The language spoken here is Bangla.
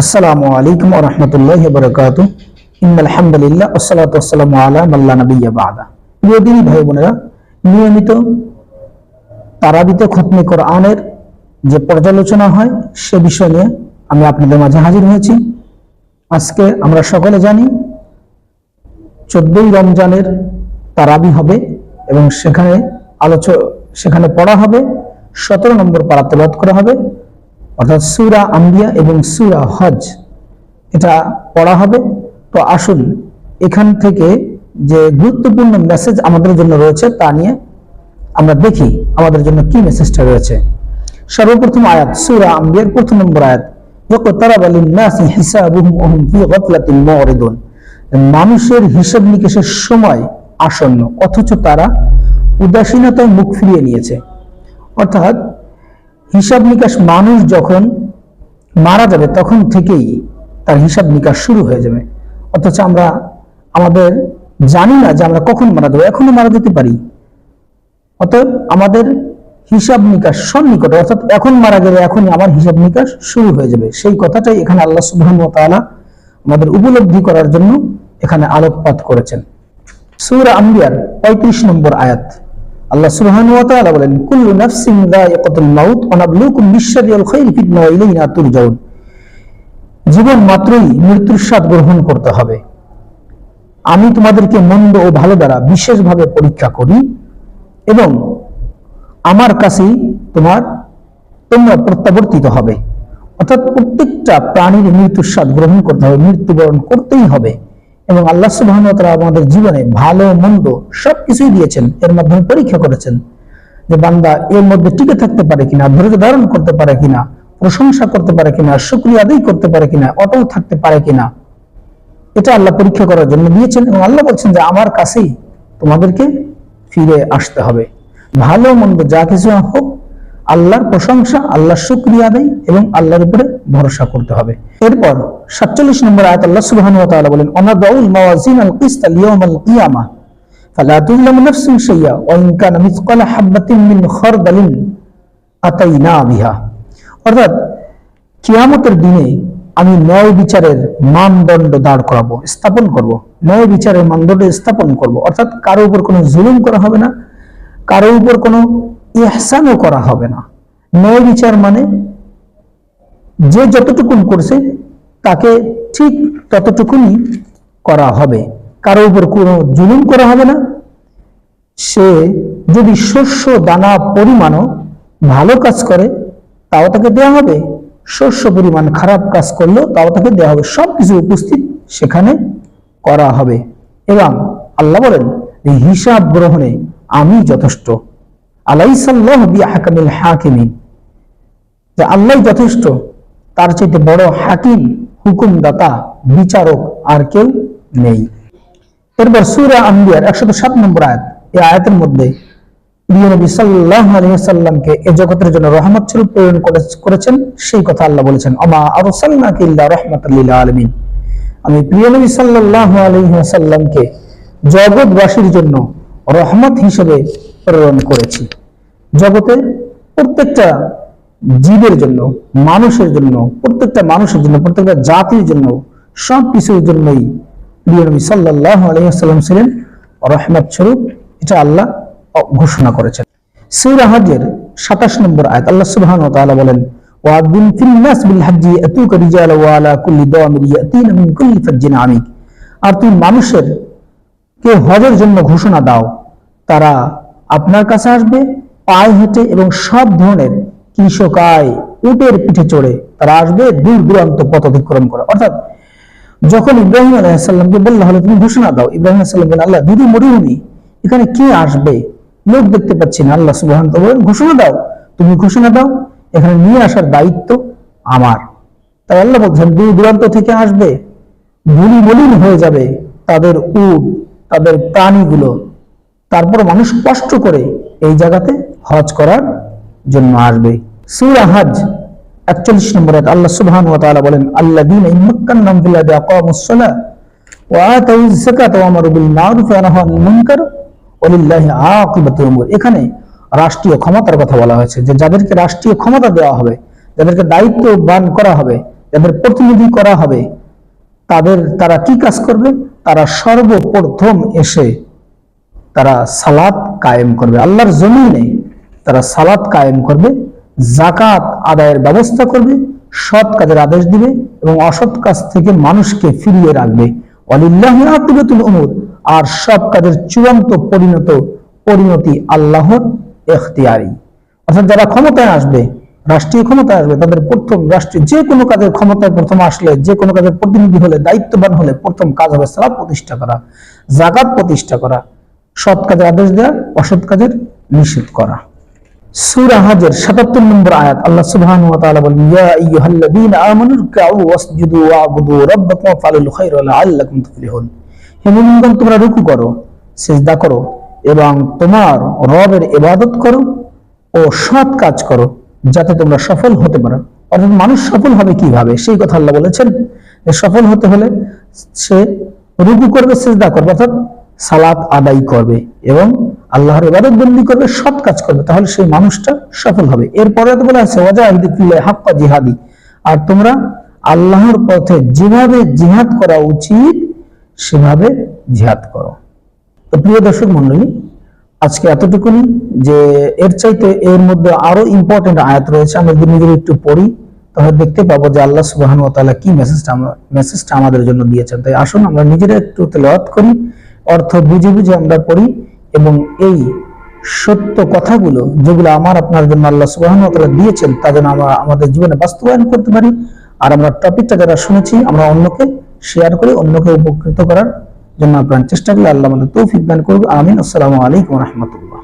আসসালামু আলাইকুম রাহমাতুল্লাহি ওয়া বারাকাতুহু। ইন্নাল হামদুলিল্লাহ ওয়াসসালাতু ওয়াসসালামু আলা মান লা নাবিয়্যা বা'দা। প্রিয় দিনী ভাই বোনেরা, নিয়মিত তারাবিতে খতমে কোরআনের যে পর্যালোচনা হয়, সে বিষয় নিয়ে আমি আপনাদের মাঝে হাজির হয়েছি। আজকে আমরা সকলে জানি, চোদ্দই রমজানের তারাবি হবে এবং সেখানে আলোচ, সেখানে পড়া হবে, সতেরো নম্বর পারা তেলাওয়াত করা হবে। অর্থাৎ সুরা আম্বিয়া এবং সুরা হজ এটা পড়া হবে। তো আসুন এখান থেকে যে গুরুত্বপূর্ণ মেসেজ আমাদের জন্য রয়েছে তা নিয়ে আমরা দেখি আমাদের জন্য কি মেসেজটা রয়েছে। সর্বপ্রথম আয়াত, সুরা আম্বিয়ার প্রথম নম্বর আয়াত। মানুষের হিসাব নিকেশের সময় আসন্ন, অথচ তারা উদাসীনতায় মুখ ফিরিয়ে নিয়েছে। অর্থাৎ হিসাব নিকাশ মানুষ যখন মারা যাবে, তখন থেকেই তার হিসাব নিকাশ শুরু হয়ে যাবে। অথচ আমরা আমাদের জানি না যে আমরা কখন মারা যাব, এখনও মারা যেতে পারি। অতএব আমাদের হিসাব নিকাশ সন্নিকটে, অর্থাৎ এখন মারা গেলে এখনই আমার হিসাব নিকাশ শুরু হয়ে যাবে। সেই কথাটাই এখানে আল্লাহ তাআলা আমাদের উপলব্ধি করার জন্য এখানে আলোকপাত করেছেন। সূরা আম্বিয়ার 35 নম্বর আয়াত। আল্লাহ সুবহানাহু ওয়া তাআলা বলেন, কুল্লু নাফসিন যায়িকাতুল মাউত ওয়া নাবলুকুম বিশ-শাররি খাইরি ফিতনা ওয়া ইলাইনা তুরজাউন। জীবন মাত্রই মৃত্যুর স্বাদ গ্রহণ করতে হবে। আমি তোমাদেরকে মন্দ ও ভালো দ্বারা বিশেষভাবে পরীক্ষা করি এবং আমার কাছেই তোমার তোমরা প্রত্যাবর্তিত হবে। অর্থাৎ প্রত্যেকটা প্রাণীর মৃত্যুর স্বাদ গ্রহণ করতে হবে, মৃত্যুবরণ করতেই হবে। এবং আল্লাহ সুবাহ আমাদের জীবনে ভালো, মন্দ সবকিছুই দিয়েছেন। এর মাধ্যমে পরীক্ষা করেছেন যে বান্দা এর মধ্যে টিকে থাকতে পারে কিনা, ধৈর্য ধারণ করতে পারে কিনা, প্রশংসা করতে পারে কিনা, শুক্রিয়া আদায় করতে পারে কিনা, অটল থাকতে পারে কিনা, এটা আল্লাহ পরীক্ষা করার জন্য দিয়েছেন এবং আল্লাহ বলছেন যে আমার কাছেই তোমাদেরকে ফিরে আসতে হবে। ভালো, মন্দ যা কিছু হোক আল্লাহর প্রশংসা, আল্লাহর শুক্রিয়া আদায় এবং আল্লাহর উপরে ভরসা করতে হবে। এরপর সাতচল্লিশ নম্বর আয়াত আল্লাহ সুবহানাহু ওয়া বলেন, অনাদাউল মাওয়াজিন আল কিসত লিয়াউমাল কিয়ামা, ফালা তুযলামু নাফসুন শাইয়্যা ওয়া কানা মিসকালা হাববাতিন মিন খারদালিন আতাইনা বিহা। অর্থাৎ কিয়ামতের দিনে আমি ন্যায় বিচারের মানদণ্ড দাঁড় করাবো, স্থাপন করব। ন্যায় বিচারের মানদণ্ড স্থাপন করব। অর্থাৎ কারও উপর কোনো জুলুম করা হবে না, কারও উপর কোনো ইহসানও করা হবে না। ন্যায় বিচার মানে যে যতটুকুন করছে, তাকে ঠিক ততটুকুনি করা হবে। কারও উপর কোনো জুলুম করা হবে না। সে যদি শস্য, দানা, পরিমাণও ভালো কাজ করে, তাও তাকে দেওয়া হবে। শস্য, পরিমাণ খারাপ কাজ করলেও তাও তাকে দেওয়া হবে। সবকিছু উপস্থিত সেখানে করা হবে। এবং আল্লাহ বলেন, হিসাব গ্রহণে আমি যথেষ্ট। আল্লাহ যথেষ্ট, তার চাইতে বড় হাকিম, হুকুমদাতা, বিচারক আর কেউ নেই। এরপর সুরা আম্বিয়ার সাত নম্বর আয়াত। এই আয়াতের মধ্যে সাল্লাহ জন্য রহমত প্রেরণ করেছেন। সেই কথা আল্লাহ বলেছেন অমা আমি প্রিয় নবী আলাইহি জগৎবাসীর জন্য রহমত হিসেবে প্রেরণ করেছি। জগতে প্রত্যেকটা জীবের জন্য, মানুষের জন্য, প্রত্যেকটা মানুষের জন্য, প্রত্যেকটা জাতির জন্য সব কিছুর জন্যই প্রিয় নবী সাল্লাল্লাহু আলাইহি ছিলেন রহমত স্বরূপ, এটা আল্লাহ ঘোষণা করেছেন। সূরা হজের 27 নম্বর আয়াত, আল্লাহ সুবহানাহু ওয়া তাআলা বলেন ওয়াদিন ফিল বিল হজ্জি ইয়াতুকা রিজালা ওয়া কুল্লি দামির ইয়াতিনা মিন কুল্লি ফাজ্জিন আমিক আর তুমি মানুষের কে হজের জন্য ঘোষণা দাও, তারা আপনার কাছে আসবে, পায়ে হেঁটে এবং সব ধরনের কৃষক আয় উটের পিঠে চড়ে তারা আসবে দূর দূরান্ত পথ অতিক্রম করে। অর্থাৎ যখন ইব্রাহিম আলাইসাল্লামকে বলল, হলে, তুমি ঘোষণা দাও। ইব্রাহিম আলাইসাল্লাম বলেন আল্লাহ দুধু মরুভূমি, এখানে কে আসবে? লোক দেখতে পাচ্ছি না। আল্লাহ সুবহান বলেন, ঘোষণা দাও, তুমি ঘোষণা দাও, এখানে নিয়ে আসার দায়িত্ব আমার। তাই আল্লাহ বলছেন দূর দূরান্ত থেকে আসবে ধুলি মলিন হয়ে যাবে। তাদের উট, তাদের প্রাণীগুলো তারপর মানুষ কষ্ট করে এই জায়গাতে হজ করার জন্য আসবে। সূরা হজ 41 নম্বর আল্লাহ সুবহানাহু ওয়া তাআলা বলেন, আল্লাযীনা ইম্মাক্কানাহুম ফিল আরদি আকামুস সালাহ ওয়া আতাউয যাকাতা ওয়া আমারু বিল মা'রুফ ওয়া নাহাউ আনিল মুনকার ওয়ালিল্লাহি আকিবাতুল উমুর। এখানে রাষ্ট্রীয় ক্ষমতার কথা বলা হয়েছে যে যাদেরকে রাষ্ট্রীয় ক্ষমতা দেওয়া হবে, যাদেরকে দায়িত্ববান করা হবে, যাদের প্রতিনিধি করা হবে, তাদের তারা কি কাজ করবে? তারা সর্বপ্রথম এসে তারা সালাত কায়েম করবে। আল্লাহর জমিনে তারা সালাত কায়েম করবে জাকাত আদায়ের ব্যবস্থা করবে, সৎ কাজের আদেশ দিবে এবং অসৎ কাজ থেকে মানুষকে ফিরিয়ে রাখবে। অলিল্লাহি আকিবাতুল উমুর। আর সব কাজের চূড়ান্ত পরিণত, পরিণতি আল্লাহর এখতিয়ারি। অর্থাৎ যারা ক্ষমতায় আসবে, রাষ্ট্রীয় ক্ষমতায় আসবে, তাদের প্রথম রাষ্ট্রীয় যে কোনো কাজের ক্ষমতায় প্রথম আসলে, যে কোনো কাজের প্রতিনিধি হলে, দায়িত্ববান হলে প্রথম কাজ হবে সালাত প্রতিষ্ঠা করা জাকাত প্রতিষ্ঠা করা। সৎ কাজের আদেশ দেওয়া অসৎ কাজের নিষেধ করা। সূরা হজের 77 নম্বর আয়াত, আল্লাহ সুবহানাহু ওয়া তাআলা বলেন, ইয়া আইয়ুহাল্লাযীনা আমানু ওয়াসজুদু ওয়া'বুদু রাব্বাকুম লাআল্লাকুম তুফলিহুন। হে মুমিনগণ, তোমরা রুকু করো, সিজদা করো এবং তোমার রবের ইবাদত করো ও সৎ কাজ করো যাতে তোমরা সফল হতে পারো। অর্থাৎ মানুষ সফল হবে কীভাবে? সেই কথা আল্লাহ বলেছেন সফল হতে হলে সে রুকু করবে, সিজদা করবে। অর্থাৎ সালাত আদায় করবে এবং আল্লাহর ইবাদত বন্দি করবে, সৎ কাজ করবে, তাহলে সেই মানুষটা সফল হবে। এরপরে তো বলা আছে, ওয়াজাহিদু ফিল্লাহি হাক্কা জিহাদি। আর তোমরা আল্লাহর পথে যেভাবে জিহাদ করা উচিত, সেভাবে জিহাদ করো। তো প্রিয় দর্শক মন্ডলী আজকে এতটুকুনি যে এর চাইতে এর মধ্যে আরও ইম্পর্টেন্ট আয়াত রয়েছে, আমরা যদি নিজের একটু পড়ি, তাহলে দেখতে পাবো যে আল্লাহ সুবহানাহু ওয়া তাআলা কি মেসেজটা মেসেজটা আমাদের জন্য দিয়েছেন। তাই আসুন, আমরা নিজেরা একটু তেলাওয়াত করি। অর্থ বুঝে বুঝে আমরা পড়ি এবং এই সত্য কথাগুলো যেগুলো আমার আপনার জন্য আল্লাহ তাআলা দিয়েছেন, তা যেন আমরা আমাদের জীবনে বাস্তবায়ন করতে পারি। আর আমরা টপিকটা যারা শুনেছি, আমরা অন্যকে শেয়ার করে, অন্যকে উপকৃত করার জন্য আপনার চেষ্টা করি আল্লাহ আমাদের তৌফিক দান করবে আমিন। আসসালামু আলাইকুম রহমতুল্লাহ।